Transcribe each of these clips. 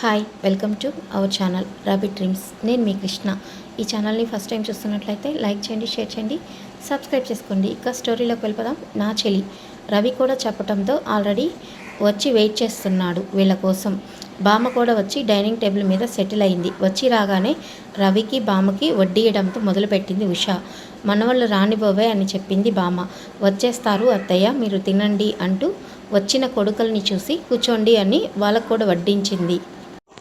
Hi welcome to our channel rabbit dreams నేను మీ కృష్ణ. ఈ ఛానల్ని ఫస్ట్ టైం చూస్తున్నట్లయితే లైక్ చేయండి షేర్ చేయండి సబ్స్క్రైబ్ చేసుకోండి. ఇక స్టోరీలోకి వెళ్ళిపోదాం. నా చెలి రవి కూడా చెప్పడంతో ఆల్రెడీ వచ్చి వెయిట్ చేస్తున్నాడు వీళ్ళ కోసం. బామ్మ కూడా వచ్చి డైనింగ్ టేబుల్ మీద సెటిల్ అయింది. వచ్చి రాగానే రవికి బామ్మకి వడ్డీయడంతో మొదలుపెట్టింది ఉష. మనవాళ్ళు రానిపోవే అని చెప్పింది బామ్మ. వచ్చేస్తారు అత్తయ్య మీరు తినండి అంటూ వచ్చిన కొడుకుల్ని చూసి కూర్చోండి అని వాళ్ళకు కూడా వడ్డించింది.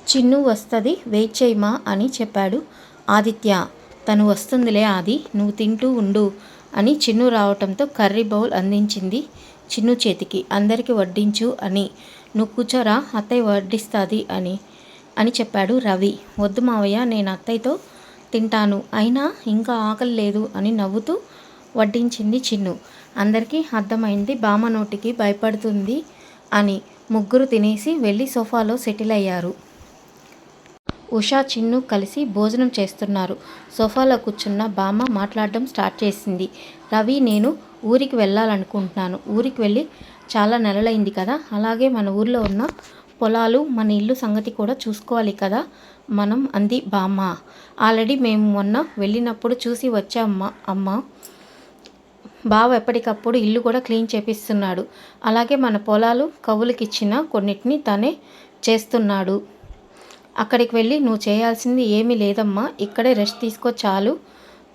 చిన్ను వస్తుంది వెయిట్ చేయమా అని చెప్పాడు. ఆదిత్య తను వస్తుందిలే ఆది నువ్వు తింటూ ఉండు అని చిన్ను రావటంతో కర్రీ బౌల్ అందించింది చిన్ను చేతికి. అందరికీ వడ్డించు అని. నువ్వు కూర్చోరా అత్తయ్య వడ్డిస్తుంది అని. అని చెప్పాడు రవి. వద్దు మావయ్య నేను అత్తయ్యతో తింటాను. అయినా ఇంకా ఆకలి లేదు అని నవ్వుతూ వడ్డించింది చిన్ను. అందరికీ అర్థమైంది బామ్మ నోటికి భయపడుతుంది అని ముగ్గురు తినేసి వెళ్ళి సోఫాలో సెటిల్ అయ్యారు. ఉషా చిన్ను కలిసి భోజనం చేస్తున్నారు. సోఫాలో కూర్చున్న బామ్మ మాట్లాడడం స్టార్ట్ చేసింది. రవి నేను ఊరికి వెళ్ళాలనుకుంటున్నాను. ఊరికి వెళ్ళి చాలా నెలలైంది కదా అలాగే మన ఊర్లో ఉన్న పొలాలు మన ఇల్లు సంగతి కూడా చూసుకోవాలి కదా మనం అంది బామ్మ ఆల్రెడీ మేము మొన్న వెళ్ళినప్పుడు చూసి వచ్చామ్మ అమ్మ. బావ ఎప్పటికప్పుడు ఇల్లు కూడా క్లీన్ చేపిస్తున్నాడు. అలాగే మన పొలాలు కవులకిచ్చిన కొన్నిటిని తనే చేస్తున్నాడు. అక్కడికి వెళ్ళి నువ్వు చేయాల్సింది ఏమీ లేదమ్మా. ఇక్కడే రెస్ట్ తీసుకో చాలు.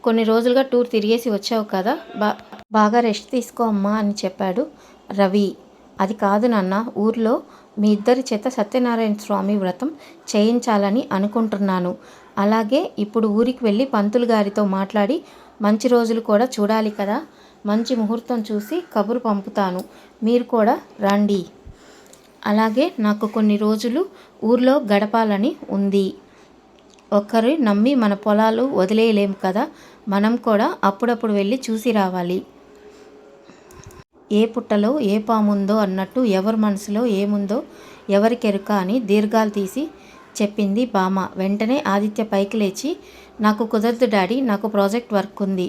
కొన్ని రోజులుగా టూర్ తిరిగేసి వచ్చావు కదా. బా బాగా రెస్ట్ తీసుకో అమ్మా అని చెప్పాడు రవి. అది కాదు నాన్న ఊర్లో మీ ఇద్దరి చేత సత్యనారాయణ స్వామి వ్రతం చేయించాలని అనుకుంటున్నాను. అలాగే ఇప్పుడు ఊరికి వెళ్ళి పంతులు గారితో మాట్లాడి మంచి రోజులు కూడా చూడాలి కదా. మంచి ముహూర్తం చూసి కబురు పంపుతాను. మీరు కూడా రండి. అలాగే నాకు కొన్ని రోజులు ఊర్లో గడపాలని ఉంది. ఒకరు నమ్మి మన పొలాలు వదిలేయలేం కదా మనం కూడా అప్పుడప్పుడు వెళ్ళి చూసి రావాలి. ఏ పుట్టలో ఏ పాముందో అన్నట్టు ఎవరి మనసులో ఏముందో ఎవరికెరుక అని దీర్ఘాలు తీసి చెప్పింది బామ వెంటనే ఆదిత్య పైకి లేచి నాకు కుదరదు డాడీ నాకు ప్రాజెక్ట్ వర్క్ ఉంది.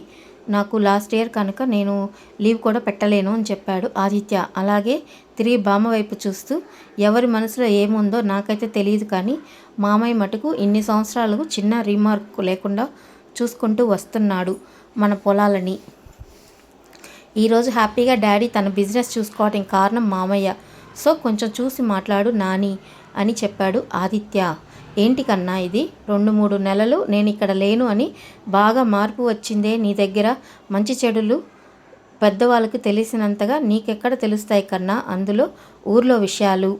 నాకు లాస్ట్ ఇయర్ కనుక నేను లీవ్ కూడా పెట్టలేను అని చెప్పాడు ఆదిత్య. అలాగే తిరిగి బామ్మ వైపు చూస్తూ ఎవరి మనసులో ఏముందో నాకైతే తెలియదు కానీ మామయ్య మటుకు ఇన్ని సంవత్సరాలకు చిన్న రీమార్క్ లేకుండా చూసుకుంటూ వస్తున్నాడు మన పొలాలని. ఈరోజు హ్యాపీగా డాడీ తన బిజినెస్ చూసుకోవటం కారణం మామయ్య. సో కొంచెం చూసి మాట్లాడు నాని అని చెప్పాడు ఆదిత్య. ఏంటి కన్నా ఇది? రెండు మూడు నెలలు నేను ఇక్కడ లేను అని బాగా మార్పు వచ్చిందే నీ దగ్గర. మంచి చెడులు పెద్దవాళ్ళకి తెలిసినంతగా నీకెక్కడ తెలుస్తాయి కన్నా? అందులో ఊర్లో విషయాలు.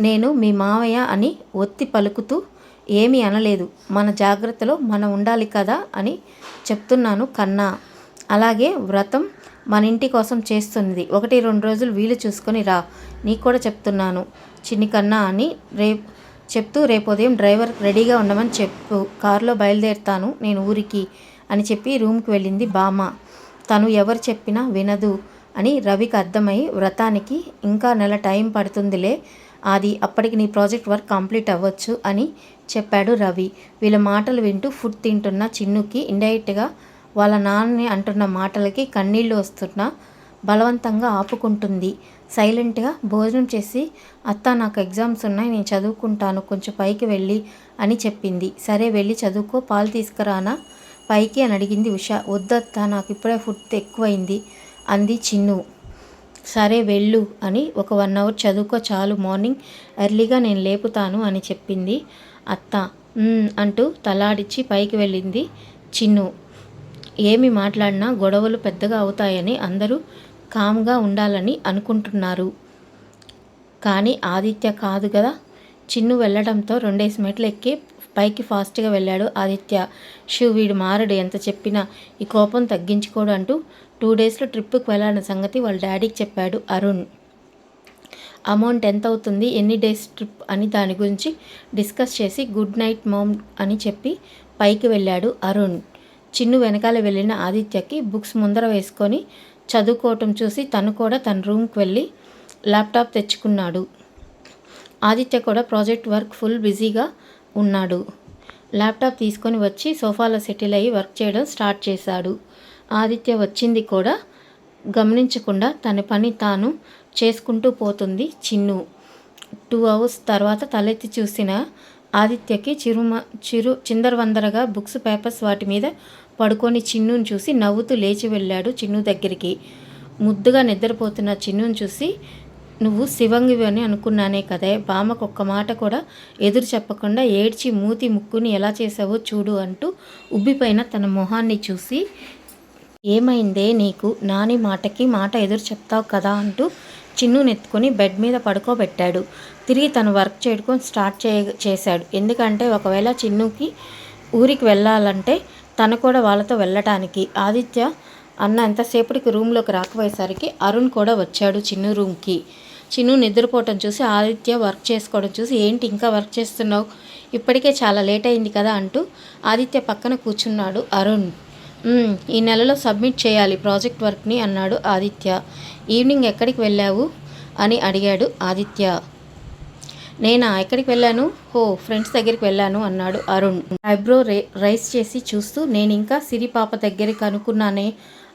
నేను మీ మావయ్య అని ఒత్తి పలుకుతూ ఏమీ అనలేదు. మన జాగ్రత్తలో మనం ఉండాలి కదా అని చెప్తున్నాను కన్నా. అలాగే వ్రతం మన ఇంటి కోసం చేస్తుంది ఒకటి రెండు రోజులు వీలు చూసుకొని రా. నీకు కూడా చెప్తున్నాను. చిన్ని కన్నా అని రేపు చెప్తూ రేపు ఉదయం డ్రైవర్ రెడీగా ఉండమని చెప్పు. కారులో బయలుదేరుతాను నేను ఊరికి అని చెప్పి రూమ్కి వెళ్ళింది బామ్మ. తను ఎవరు చెప్పినా వినదు అని రవికి అర్థమై వ్రతానికి ఇంకా నెల టైం పడుతుందిలే అది అప్పటికి నీ ప్రాజెక్ట్ వర్క్ కంప్లీట్ అవ్వచ్చు అని చెప్పాడు రవి. వీళ్ళ మాటలు వింటూ ఫుడ్ తింటున్న చిన్నుకి ఇండైరెక్ట్గా వాళ్ళ నాన్నని అంటున్న మాటలకి కన్నీళ్ళు వస్తున్నా బలవంతంగా ఆపుకుంటుంది. సైలెంట్గా భోజనం చేసి అత్త నాకు ఎగ్జామ్స్ ఉన్నాయి నేను చదువుకుంటాను కొంచెం పైకి వెళ్ళి అని చెప్పింది. సరే వెళ్ళి చదువుకో పాలు తీసుకురానా పైకి అని అడిగింది ఉష. వద్దత్త నాకు ఇప్పుడే ఫుడ్ ఎక్కువైంది అంది చిన్ను. సరే వెళ్ళు అని ఒక వన్ అవర్ చదువుకో చాలు మార్నింగ్ ఎర్లీగా నేను లేపుతాను అని చెప్పింది అత్త. అంటూ తలాడిచ్చి పైకి వెళ్ళింది చిన్ను. ఏమి మాట్లాడినా గొడవలు పెద్దగా అవుతాయని అందరూ కామ్గా ఉండాలని అనుకుంటున్నారు. కానీ ఆదిత్య కాదు కదా. చిన్ను వెళ్ళడంతో రెండేసి మెట్లు ఎక్కి పైకి ఫాస్ట్గా వెళ్ళాడు ఆదిత్య. షూ వీడు మారడు ఎంత చెప్పినా ఈ కోపం తగ్గించుకోడు అంటూ టూ డేస్లో ట్రిప్కి వెళ్ళాలన్న సంగతి వాళ్ళ డాడీకి చెప్పాడు అరుణ్. అమౌంట్ ఎంత అవుతుంది ఎన్ని డేస్ ట్రిప్ అని దాని గురించి డిస్కస్ చేసి గుడ్ నైట్ మోమ్ అని చెప్పి పైకి వెళ్ళాడు అరుణ్. చిన్ను వెనకాల వెళ్ళిన ఆదిత్యకి బుక్స్ ముందర వేసుకొని చదువుకోవటం చూసి తను కూడా తన రూమ్కి వెళ్ళి ల్యాప్టాప్ తెచ్చుకున్నాడు. ఆదిత్య కూడా ప్రాజెక్ట్ వర్క్ ఫుల్ బిజీగా ఉన్నాడు. ల్యాప్టాప్ తీసుకొని వచ్చి సోఫాలో సెటిల్ అయ్యి వర్క్ చేయడం స్టార్ట్ చేశాడు. ఆదిత్య వచ్చింది కూడా గమనించకుండా తన పని తాను చేసుకుంటూ పోతుంది చిన్ను. టూ అవర్స్ తర్వాత తలెత్తి చూసిన ఆదిత్యకి చిరుమ చిరు చిందరవందరగా బుక్స్ పేపర్స్ వాటి మీద పడుకొని చిన్నుని చూసి నవ్వుతూ లేచి వెళ్ళాడు చిన్ను దగ్గరికి. ముద్దుగా నిద్రపోతున్న చిన్నుని చూసి నువ్వు శివంగివి అని అనుకున్నానే కదే. బామకు ఒక్క మాట కూడా ఎదురు చెప్పకుండా ఏడ్చి మూతి ముక్కుని ఎలా చేసావో చూడు అంటూ ఉబ్బిపోయిన తన మొహాన్ని చూసి ఏమైందే నీకు? నాని మాటకి మాట ఎదురు చెప్తావు కదా అంటూ చిన్ను నెత్తుకొని బెడ్ మీద పడుకోబెట్టాడు. తిరిగి తను వర్క్ చేయడం స్టార్ట్ చే చేశాడు. ఎందుకంటే ఒకవేళ చిన్నుకి ఊరికి వెళ్ళాలంటే తను కూడా వాళ్ళతో వెళ్ళటానికి. ఆదిత్య అన్న ఎంతసేపటికి రూమ్లోకి రాకపోయేసరికి అరుణ్ కూడా వచ్చాడు చిన్ను రూమ్కి. చిన్ను నిద్రపోవటం చూసి ఆదిత్య వర్క్ చేసుకోవడం చూసి ఏంటి ఇంకా వర్క్ చేస్తున్నావు? ఇప్పటికే చాలా లేట్ అయింది కదా అంటూ ఆదిత్య పక్కన కూర్చున్నాడు అరుణ్. ఈ నెలలో సబ్మిట్ చేయాలి ప్రాజెక్ట్ వర్క్ని అన్నాడు ఆదిత్య. ఈవినింగ్ ఎక్కడికి వెళ్ళావు? అని అడిగాడు ఆదిత్య. నేనా? ఎక్కడికి వెళ్ళాను? హో ఫ్రెండ్స్ దగ్గరికి వెళ్ళాను అన్నాడు అరుణ్. ఐబ్రో రే రైస్ చేసి చూస్తూ నేను ఇంకా సిరి పాప దగ్గరికి అనుకున్నానే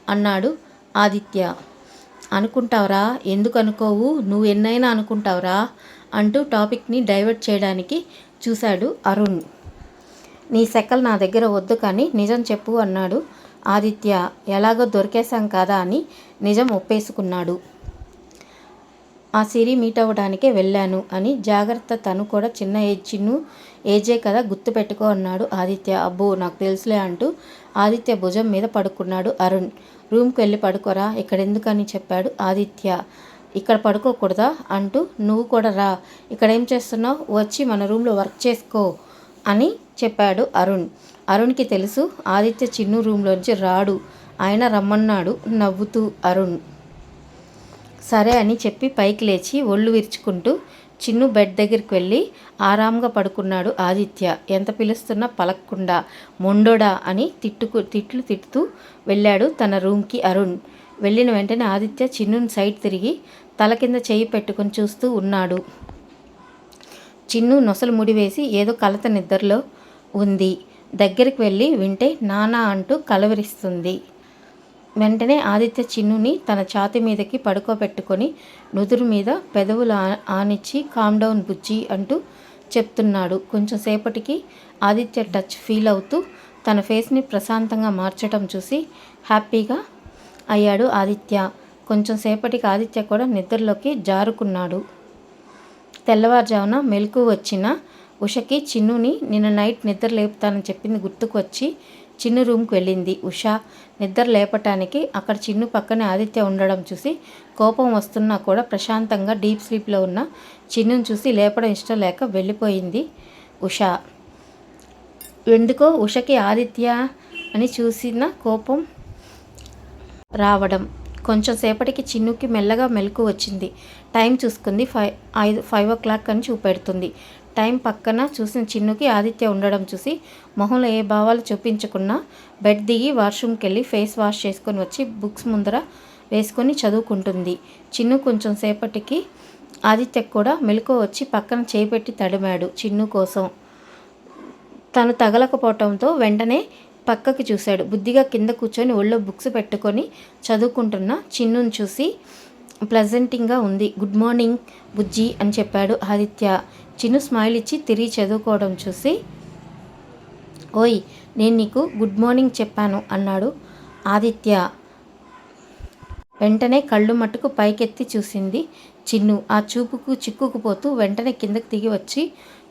అన్నాడు ఆదిత్య. అనుకుంటావురా? ఎందుకు అనుకోవు? నువ్వు ఎన్నైనా అనుకుంటావురా? అంటూ టాపిక్ని డైవర్ట్ చేయడానికి చూశాడు అరుణ్. నీ సెకల్ నా దగ్గర వద్దు కానీ నిజం చెప్పు అన్నాడు ఆదిత్య. ఎలాగో దొరికేశాం కదా అని నిజం ఒప్పేసుకున్నాడు. ఆ సిరి మీట్ అవ్వడానికే వెళ్ళాను అని జాగ్రత్త తను కూడా చిన్న ఏజ్ చిన్ను ఏజే కదా గుర్తు పెట్టుకో అన్నాడు ఆదిత్య. అబ్బో నాకు తెలుసులే అంటూ ఆదిత్య భుజం మీద పడుకున్నాడు అరుణ్. రూమ్కి వెళ్ళి పడుకోరా ఇక్కడ ఎందుకని చెప్పాడు ఆదిత్య. ఇక్కడ పడుకోకూడదా అంటూ నువ్వు కూడా రా ఇక్కడ ఏం చేస్తున్నావు? వచ్చి మన రూమ్లో వర్క్ చేసుకో అని చెప్పాడు అరుణ్. అరుణ్కి తెలుసు ఆదిత్య చిన్ను రూమ్లోంచి రాడు. ఆయన రమ్మన్నాడు నవ్వుతూ అరుణ్. సరే అని చెప్పి పైకి లేచి ఒళ్ళు విరుచుకుంటూ చిన్ను బెడ్ దగ్గరికి వెళ్ళి ఆరాంగా పడుకున్నాడు ఆదిత్య. ఎంత పిలుస్తున్నా పలక్కుండా మొండోడా అని తిట్టుకు తిట్లు తిట్టుతూ వెళ్ళాడు తన రూమ్కి అరుణ్. వెళ్ళిన వెంటనే ఆదిత్య చిన్నుని సైడ్ తిరిగి తల కింద చేయి పెట్టుకుని చూస్తూ ఉన్నాడు. చిన్ను నొసలు ముడివేసి ఏదో కలత నిద్రలో ఉంది. దగ్గరికి వెళ్ళి వింటే నానా అంటూ కలవరిస్తుంది. వెంటనే ఆదిత్య చిన్నుని తన ఛాతి మీదకి పడుకోబెట్టుకొని నుదురు మీద పెదవులు ఆనిచ్చి కామ్ డౌన్ బుజ్జి అంటూ చెప్తున్నాడు. కొంచెం సేపటికి ఆదిత్య టచ్ ఫీల్ అవుతూ తన ఫేస్ని ప్రశాంతంగా మార్చడం చూసి హ్యాపీగా అయ్యాడు ఆదిత్య. కొంచెం సేపటికి ఆదిత్య కూడా నిద్రలోకి జారుకున్నాడు. తెల్లవారుజామున మెలకు వచ్చిన ఉషకి చిన్నుని నిన్న నైట్ నిద్ర లేపుతానని చెప్పింది గుర్తుకు వచ్చి చిన్ను రూమ్కి వెళ్ళింది. ఉష నిద్ర లేపటానికి అక్కడ చిన్ను పక్కనే ఆదిత్య ఉండడం చూసి కోపం వస్తున్నా కూడా ప్రశాంతంగా డీప్ స్లీప్లో ఉన్న చిన్నును చూసి లేపడం ఇష్టం లేక వెళ్ళిపోయింది ఉష. ఎందుకో ఉషకి ఆదిత్య అని చూసిన కోపం రావడం. కొంచెం సేపటికి చిన్నుకి మెల్లగా మెలకు వచ్చింది. టైం చూసుకుంది ఫైవ్ ఐదు ఫైవ్ ఓ క్లాక్ అని చూపెడుతుంది. టైం పక్కన చూసిన చిన్నుకి ఆదిత్య ఉండడం చూసి మొహంలో ఏ భావాలు చూపించకుండా బెడ్ దిగి వాష్రూమ్కి వెళ్ళి ఫేస్ వాష్ చేసుకొని వచ్చి బుక్స్ ముందర వేసుకొని చదువుకుంటుంది. చిన్ను కొంచెం సేపటికి ఆదిత్యకు కూడా మెలకు వచ్చి పక్కన చేపెట్టి తడిమాడు చిన్ను కోసం. తను తగలకపోవటంతో వెంటనే పక్కకి చూశాడు. బుద్ధిగా కింద కూర్చొని ఒళ్ళో బుక్స్ పెట్టుకొని చదువుకుంటున్న చిన్నుని చూసి ప్లెజెంటింగ్గా ఉంది. గుడ్ మార్నింగ్ బుజ్జి అని చెప్పాడు ఆదిత్య. చిన్ను స్మైల్ ఇచ్చి తిరిగి చదువుకోవడం చూసి ఓయ్ నేను నీకు గుడ్ మార్నింగ్ చెప్పాను అన్నాడు ఆదిత్య. వెంటనే కళ్ళు మట్టుకు పైకెత్తి చూసింది చిన్ను. ఆ చూపుకు చిక్కుకుపోతూ వెంటనే కిందకి దిగి వచ్చి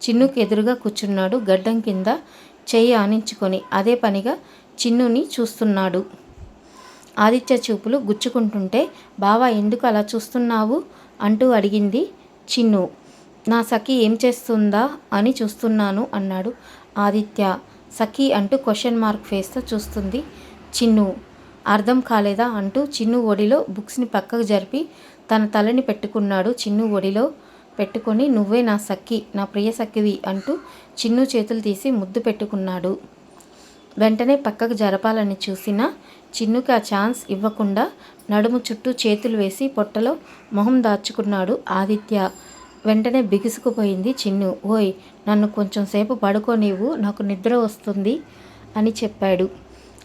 చిన్నుకు ఎదురుగా కూర్చున్నాడు గడ్డం కింద చెయ్యి ఆనించుకొని. అదే పనిగా చిన్నుని చూస్తున్నాడు. ఆదిత్య చూపులు గుచ్చుకుంటుంటే బావా ఎందుకు అలా చూస్తున్నావు? అంటూ అడిగింది చిన్ను. నా సఖి ఏం చేస్తుందా అని చూస్తున్నాను అన్నాడు. ఆదిత్య సఖి అంటూ క్వశ్చన్ మార్క్ ఫేస్తో చూస్తుంది. చిన్ను అర్థం కాలేదా అంటూ చిన్ను ఒడిలో బుక్స్ని పక్కకు జరిపి తన తలని పెట్టుకున్నాడు. చిన్ను ఒడిలో పెట్టుకొని నువ్వే నా సఖి నా ప్రియ సఖివి అంటూ చిన్ను చేతులు తీసి ముద్దు పెట్టుకున్నాడు. వెంటనే పక్కకు జరపాలని చూసినా చిన్నుకి ఆ ఛాన్స్ ఇవ్వకుండా నడుము చుట్టూ చేతులు వేసి పొట్టలో మొహం దాచుకున్నాడు ఆదిత్య. వెంటనే బిగుసుకుపోయింది చిన్ను. ఓయ్ నన్ను కొంచెం సేపు పడుకోనివ్వు నాకు నిద్ర వస్తుంది అని చెప్పాడు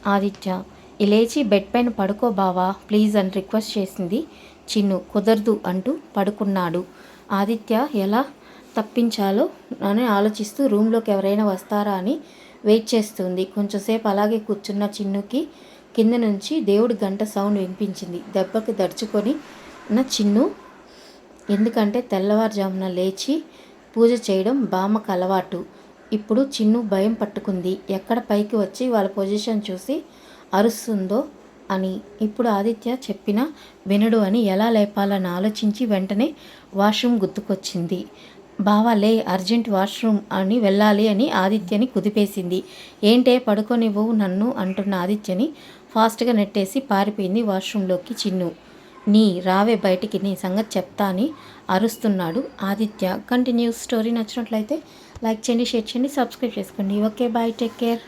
ఆదిత్య. లేచి బెడ్ పైన పడుకో బావా ప్లీజ్ అని రిక్వెస్ట్ చేసింది చిన్ను. కుదరదు అంటూ పడుకున్నాడు. ఆదిత్య ఎలా తప్పించాలో అని ఆలోచిస్తూ రూమ్లోకి ఎవరైనా వస్తారా అని వెయిట్ చేస్తుంది. కొంచెంసేపు అలాగే కూర్చున్న చిన్నుకి కింద నుంచి దేవుడి గంట సౌండ్ వినిపించింది. దెబ్బకి దడుచుకొని నా చిన్ను ఎందుకంటే తెల్లవారుజామున లేచి పూజ చేయడం బామ్మకు అలవాటు. ఇప్పుడు చిన్ను భయం పట్టుకుంది. ఎక్కడ పైకి వచ్చి వాళ్ళ పొజిషన్ చూసి అరుస్తుందో అని. ఇప్పుడు ఆదిత్య చెప్పిన వినడు అని ఎలా లేపాలని ఆలోచించి వెంటనే వాష్రూమ్ గుర్తుకొచ్చింది. బావా లే అర్జెంట్ వాష్రూమ్ అని వెళ్ళాలి అని ఆదిత్యని కుదిపేసింది. ఏంటే పడుకోనివ్వు నన్ను అంటున్న ఆదిత్యని ఫాస్ట్గా నెట్టేసి పారిపోయింది వాష్రూమ్లోకి చిన్ను. నీ రావే బయటికి నీ సంగతి చెప్తా అని అరుస్తున్నాడు ఆదిత్య. కంటిన్యూస్ స్టోరీ నచ్చినట్లయితే లైక్ చేయండి షేర్ చేయండి సబ్స్క్రైబ్ చేసుకోండి. Okay bye take care.